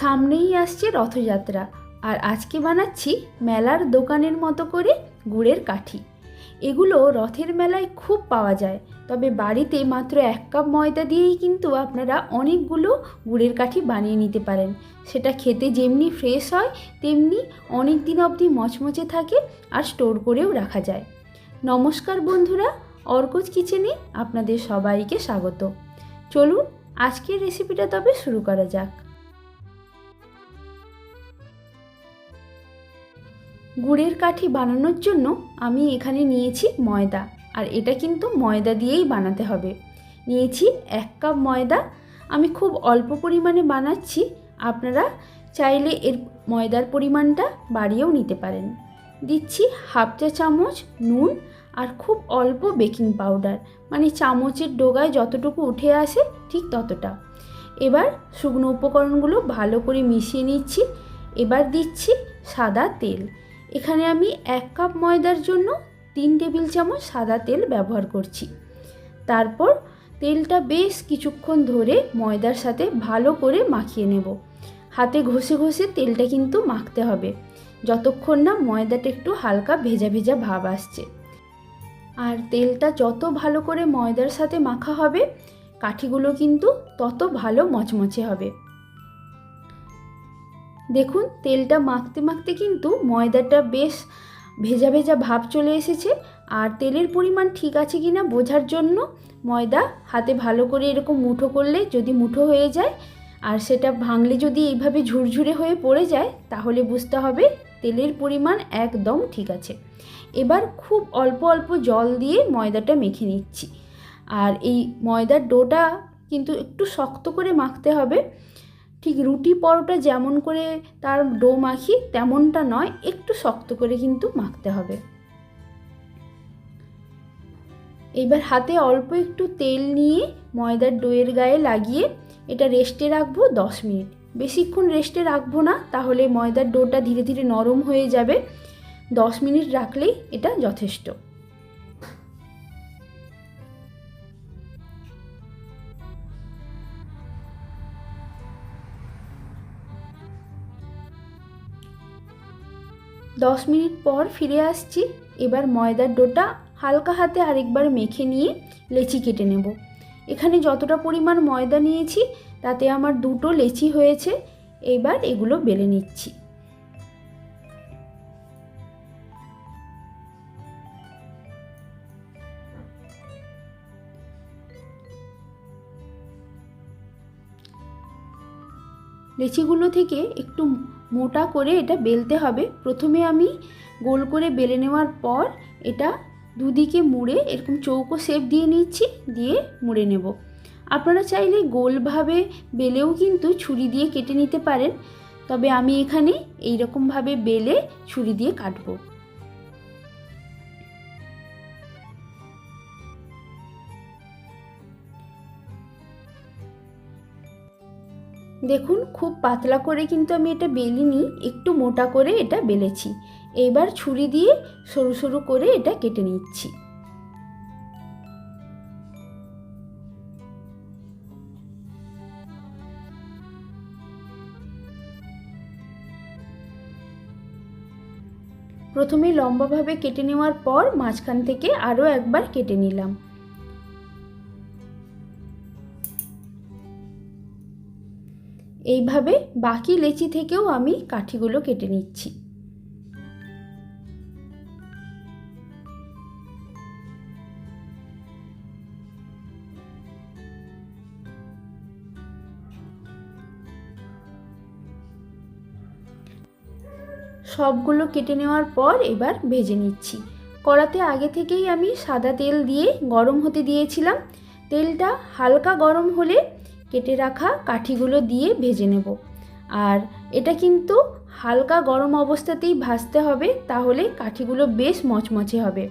সামনেই আসছে রথযাত্রা। আর আজকে বানাচ্ছি মেলার দোকানের মতো করে গুড়ের কাঠি। এগুলো রথের মেলায় খুব পাওয়া যায়। তবে বাড়িতে মাত্র এক কাপ ময়দা দিয়েই কিন্তু আপনারা অনেকগুলো গুড়ের কাঠি বানিয়ে নিতে পারেন। সেটা খেতে যেমনি ফ্রেশ হয়, তেমনি অনেক দিন অবধি মচমচে থাকে আর স্টোর করেও রাখা যায়। নমস্কার বন্ধুরা, অর্কজ কিচেনে আপনাদের সবাইকে স্বাগত। চলুন, আজকের রেসিপিটা তবে শুরু করা যাক। গুড়ের কাঠি বানানোর জন্য আমি এখানে নিয়েছি ময়দা। আর এটা কিন্তু ময়দা দিয়েই বানাতে হবে। নিয়েছি এক কাপ ময়দা। আমি খুব অল্প পরিমাণে বানাচ্ছি। আপনারা চাইলে এর ময়দার পরিমাণটা বাড়িয়েও নিতে পারেন। দিচ্ছি হাফ চা চামচ নুন আর খুব অল্প বেকিং পাউডার। মানে চামচের ডোগায় যতটুকু উঠে আসে ঠিক ততটা। এবার শুকনো উপকরণগুলো ভালো করে মিশিয়ে নিচ্ছি। এবার দিচ্ছি সাদা তেল। এখানে আমি এক কাপ ময়দার জন্য তিন টেবিল চামচ সাদা তেল ব্যবহার করছি। তারপর তেলটা বেশ কিছুক্ষণ ধরে ময়দার সাথে ভালো করে মাখিয়ে নেব। হাতে ঘষে ঘষে তেলটা কিন্তু মাখতে হবে। যতক্ষণ না ময়দাটা একটু হালকা ভেজা ভেজা ভাব আসছে। আর তেলটা যত ভালো করে ময়দার সাথে মাখা হবে, কাঠিগুলো কিন্তু তত ভালো মচমচে হবে। দেখুন, তেলটা মাখতে মাখতে কিন্তু ময়দাটা বেশ ভেজা ভেজা ভাব চলে এসেছে। আর তেলের পরিমাণ ঠিক আছে কি না বোঝার জন্য ময়দা হাতে ভালো করে এরকম মুঠো করলে যদি মুঠো হয়ে যায় আর সেটা ভাঙলে যদি এইভাবে ঝুরঝুরে হয়ে পড়ে যায়, তাহলে বুঝতে হবে তেলের পরিমাণ একদম ঠিক আছে। এবার খুব অল্প অল্প জল দিয়ে ময়দাটা মেখে নিচ্ছি। আর এই ময়দার ডোটা কিন্তু একটু শক্ত করে মাখতে হবে। ঠিক রুটি পরোটা যেমন করে তার ডো মাখি, তেমনটা নয়, একটু শক্ত করে কিন্তু মাখতে হবে। এবার হাতে অল্প একটু তেল নিয়ে ময়দার ডোয়ের গায়ে লাগিয়ে এটা রেস্টে রাখব দশ মিনিট। বেশিক্ষণ রেস্টে রাখব না, তাহলে ময়দার ডোটা ধীরে ধীরে নরম হয়ে যাবে। দশ মিনিট রাখলেই এটা যথেষ্ট। দশ মিনিট পর ফিরে আসছি। এবার ময়দার ডোটা হালকা হাতে আরেকবার মেখে নিয়ে লেচি কেটে নেব। এখানে যতটা পরিমাণ ময়দা নিয়েছি, তাতে আমার দুটো লেচি হয়েছে। এবার এগুলো বেলে নিচ্ছি। লেচিগুলো থেকে একটু মোটা করে এটা বেলতে হবে। প্রথমে আমি গোল করে বেলে নেওয়ার পর এটা দুদিকে মুড়ে এরকম চৌকো শেপ দিয়ে নিচ্ছি, দিয়ে মুড়ে নেব। আপনারা চাইলে গোলভাবে বেলেও কিন্তু ছুরি দিয়ে কেটে নিতে পারেন, তবে আমি এখানে এইরকমভাবে বেলে ছুরি দিয়ে কাটবো। দেখুন, খুব পাতলা করে কিন্তু আমি এটা বেলিনি, একটু মোটা করে এটা বেলেছি। এবার ছুরি দিয়ে সরু সরু করে এটা কেটে নিচ্ছি। প্রথমে লম্বাভাবে কেটে নেওয়ার পর মাঝখান থেকে আরও একবার কেটে নিলাম। এইভাবে বাকি লেচি থেকেও আমি কাঠিগুলো কেটে নিচ্ছি। সবগুলো কেটে নেওয়ার পর এবার ভেজে নিচ্ছি। কড়াতে আগে থেকেই আমি সাদা তেল দিয়ে গরম হতে দিয়েছিলাম। তেলটা হালকা গরম হলে কেটে রাখা কাঠিগুলো দিয়ে ভেজে নেব। আর এটা কিন্তু হালকা গরম অবস্থাতেই ভাজতে হবে, তাহলে কাঠিগুলো বেশ মচমচে হবে।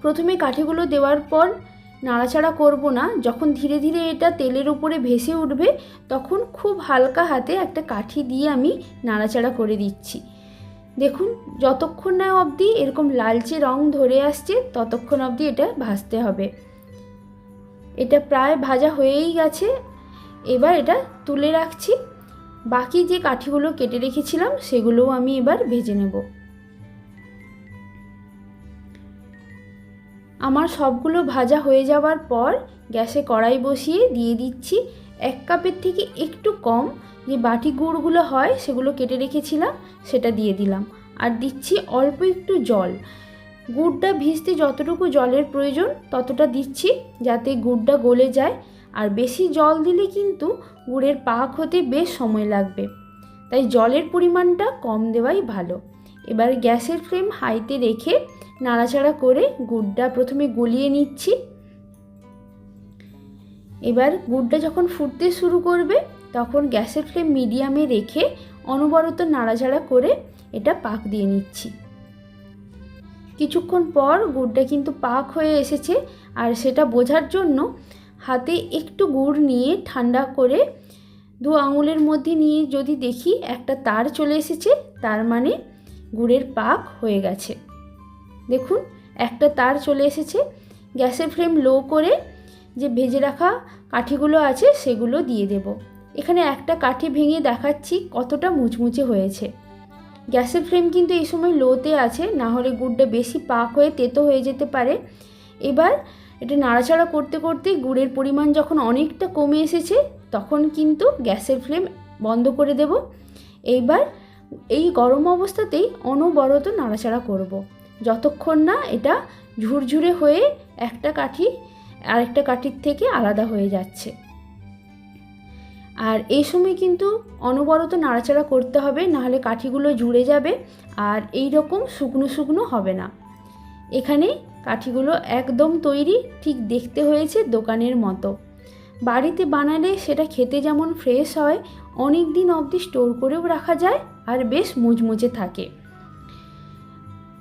প্রথমে কাঠিগুলো দেওয়ার পর নাড়াচাড়া করব না, যখন ধীরে ধীরে এটা তেলের উপরে ভেসে উঠবে, তখন খুব হালকা হাতে একটা কাঠি দিয়ে আমি নাড়াচাড়া করে দিচ্ছি। দেখুন, যতক্ষণ না অবধি এরকম লালচে রং ধরে আসছে, ততক্ষণ অবধি এটা ভাজতে হবে। এটা প্রায় ভাজা হয়েই গেছে। এবার এটা তুলে রাখছি। বাকি যে কাঠিগুলো কেটে রেখেছিলাম, সেগুলোও আমি এবার ভেজে নেব। আমার সবগুলো ভাজা হয়ে যাওয়ার পর গ্যাসে কড়াই বসিয়ে দিয়ে দিচ্ছি। এক কাপের থেকে একটু কম যে বাটি গুড়গুলো হয় সেগুলো কেটে রেখেছিলাম, সেটা দিয়ে দিলাম। আর দিচ্ছি অল্প একটু জল। গুড়টা ভিজতে যতটুকু জলের প্রয়োজন ততটা দিচ্ছি যাতে গুড়টা গলে যায়। আর বেশি জল দিলে কিন্তু গুড়ের পাক হতে বেশ সময় লাগবে। তাই জলের পরিমাণটা কম দেওয়াই ভালো। এবার গ্যাসের ফ্লেম হাইতে রেখে নাড়াচাড়া করে গুড়টা প্রথমে গলিয়ে নিচ্ছি। এবার গুড়টা যখন ফুটতে শুরু করবে, তখন গ্যাসের ফ্লেম মিডিয়ামে রেখে অনবরত নাড়াচাড়া করে এটা পাক দিয়ে নিচ্ছি। কিছুক্ষণ পর গুড়টা কিন্তু পাক হয়ে এসেছে আর সেটা বোঝার জন্য হাতে একটু গুড় নিয়ে ঠান্ডা করে দু আঙুলের মধ্যে নিয়ে যদি দেখি একটা তার চলে এসেছে, তার মানে গুড়ের পাক হয়ে গেছে। দেখুন, একটা তার চলে এসেছে। গ্যাসের ফ্লেম লো করে যে ভেজে রাখা কাঠিগুলো আছে সেগুলো দিয়ে দেব। এখানে একটা কাঠি ভেঙে দেখাচ্ছি কতটা মুচমুচে হয়েছে। গ্যাসের ফ্লেম কিন্তু এই সময় লোতে আছে, না হলে গুড়টা বেশি পাক হয়ে তেতো হয়ে যেতে পারে। এবার এটা নাড়াচাড়া করতে করতে গুড়ের পরিমাণ যখন অনেকটা কমে এসেছে, তখন কিন্তু গ্যাসের ফ্লেম বন্ধ করে দেব। এইবার এই গরম অবস্থাতেই অনবরত নাড়াচাড়া করব। যতক্ষণ না এটা ঝুরঝুরে হয়ে একটা কাঠি আরেকটা কাঠির থেকে আলাদা হয়ে যাচ্ছে। আর এই সময় কিন্তু অনবরত নাড়াচাড়া করতে হবে, নাহলে কাঠিগুলো জুড়ে যাবে আর এই রকম শুকনো শুকনো হবে না। এখানে কাঠিগুলো একদম তৈরি, ঠিক দেখতে হয়েছে দোকানের মতো। বাড়িতে বানালে সেটা খেতে যেমন ফ্রেশ হয়, অনেক দিন অবধি স্টোর করেও রাখা যায় আর বেশ মুচমুচে থাকে।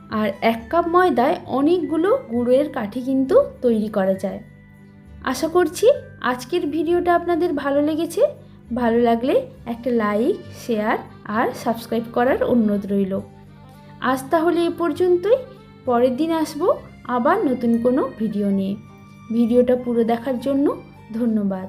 আর এক কাপ ময়দায় অনেকগুলো গুঁড়োয়ের কাঠি কিন্তু তৈরি করা যায়। আশা করছি আজকের ভিডিওটা আপনাদের ভালো লেগেছে। ভালো লাগলে একটা লাইক, শেয়ার আর সাবস্ক্রাইব করার অনুরোধ রইল। আজ তাহলে এ পর্যন্তই। পরের দিন আসব আবার নতুন কোনো ভিডিও নিয়ে। ভিডিওটা পুরো দেখার জন্য ধন্যবাদ।